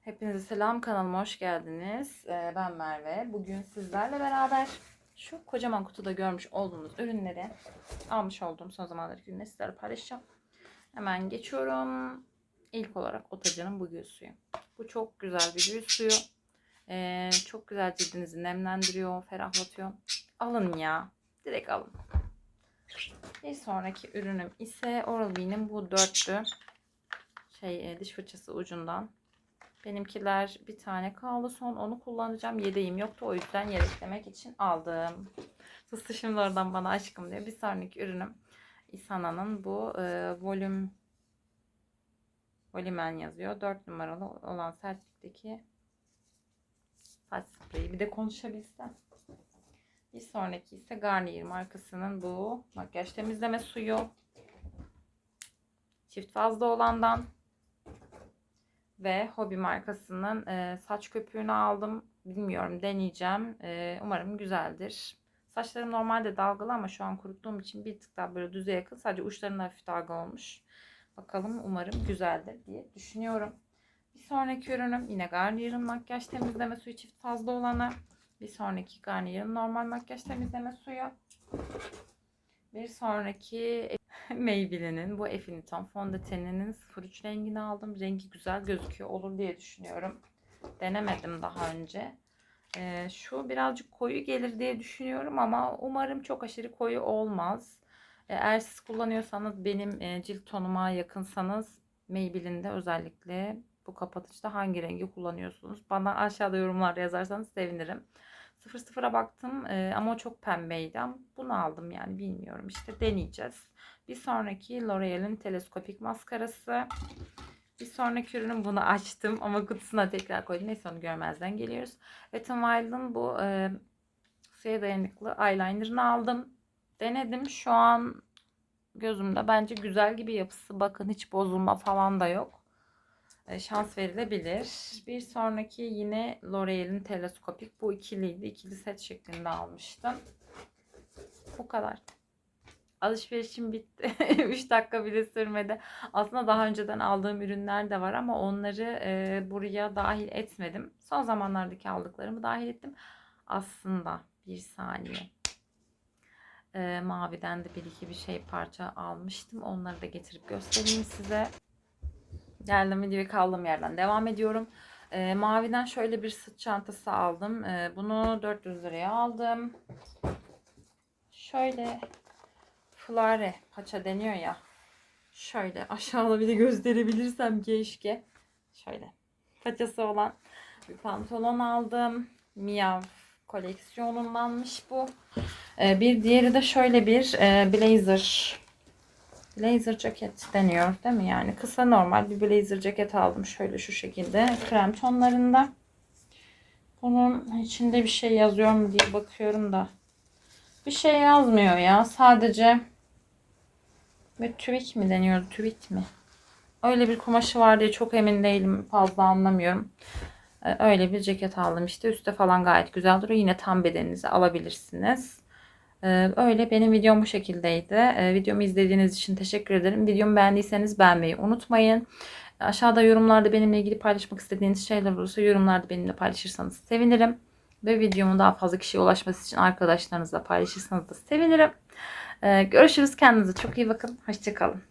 Hepinize selam kanalıma hoş geldiniz. Ee, ben Merve. Bugün sizlerle beraber şu kocaman kutuda görmüş olduğunuz ürünleri almış olduğum son zamanlardaki ürünleri sizlerle paylaşacağım. Hemen geçiyorum. İlk olarak Otacı'nın bu gül suyu. Bu çok güzel bir gül suyu. Ee, çok güzel cildinizi nemlendiriyor, ferahlatıyor. Alın ya. Direkt alın. Bir sonraki ürünüm ise Oral-B'nin bu dörtlü şey e, diş fırçası ucundan Benimkiler bir tane kaldı son onu kullanacağım. Yedeğim yoktu o yüzden yedeklemek için aldım. Fıstığı şimdi oradan bana aşkım diyor. Bir sonraki ürünüm Isana'nın bu e, volüm volümen yazıyor. 4 numaralı olan sertlikteki saç spreyi. Bir de konuşabilsem. Bir sonraki ise Garnier markasının bu makyaj temizleme suyu. Çift fazla olandan ve Hobby markasının e, saç köpüğünü aldım. Bilmiyorum deneyeceğim. E, umarım güzeldir. Saçlarım normalde dalgalı ama şu an kuruttuğum için bir tık daha böyle düze yakın. Sadece uçlarında hafif dalga olmuş. Bakalım umarım güzeldir diye düşünüyorum. Bir sonraki ürünüm yine Garnier'ın makyaj temizleme suyu çift fazla olanı. Bir sonraki Garnier'ın normal makyaj temizleme suyu. Bir sonraki Maybelline'in bu Effiniton fondöteninin 03 rengini aldım. Rengi güzel gözüküyor olur diye düşünüyorum. Denemedim daha önce. Ee, şu birazcık koyu gelir diye düşünüyorum ama umarım çok aşırı koyu olmaz. Ee, eğer siz kullanıyorsanız benim e, cilt tonuma yakınsanız Maybelline'de özellikle bu kapatıcıda hangi rengi kullanıyorsunuz? Bana aşağıda yorumlarda yazarsanız sevinirim. 00'a baktım e, ama o çok pembeydi. Bunu aldım yani bilmiyorum işte deneyeceğiz. Bir sonraki L'Oreal'in teleskopik maskarası. Bir sonraki ürünüm bunu açtım ama kutusuna tekrar koydum. Neyse onu görmezden geliyoruz. Wet n Wild'ın bu e, suya dayanıklı eyelinerını aldım. Denedim. Şu an gözümde bence güzel gibi yapısı. Bakın hiç bozulma falan da yok. E, şans verilebilir. Bir sonraki yine L'Oreal'in teleskopik. Bu ikiliydi. İkili set şeklinde almıştım. Bu kadar. Alışverişim bitti. 3 dakika bile sürmedi. Aslında daha önceden aldığım ürünler de var ama onları e, buraya dahil etmedim. Son zamanlardaki aldıklarımı dahil ettim. Aslında bir saniye. E, maviden de bir iki bir şey parça almıştım. Onları da getirip göstereyim size. Geldim videoyu kaldığım yerden devam ediyorum. E, maviden şöyle bir sırt çantası aldım. E, bunu 400 liraya aldım. Şöyle Flare paça deniyor ya. Şöyle aşağıda bir de gösterebilirsem keşke. Şöyle paçası olan bir pantolon aldım. Miyav koleksiyonundanmış bu. Ee, bir diğeri de şöyle bir e, blazer. Blazer ceket deniyor değil mi? Yani kısa normal bir blazer ceket aldım. Şöyle şu şekilde krem tonlarında. Bunun içinde bir şey yazıyor mu diye bakıyorum da. Bir şey yazmıyor ya. Sadece ve tüvik mi deniyordu? Tüvik mi? Öyle bir kumaşı var diye çok emin değilim. Fazla anlamıyorum. Ee, öyle bir ceket aldım işte. Üstte falan gayet güzel duruyor. Yine tam bedeninize alabilirsiniz. Ee, öyle benim videom bu şekildeydi. Ee, videomu izlediğiniz için teşekkür ederim. Videomu beğendiyseniz beğenmeyi unutmayın. Aşağıda yorumlarda benimle ilgili paylaşmak istediğiniz şeyler olursa yorumlarda benimle paylaşırsanız sevinirim. Ve videomun daha fazla kişiye ulaşması için arkadaşlarınızla paylaşırsanız da sevinirim. Ee, görüşürüz. Kendinize çok iyi bakın. Hoşçakalın.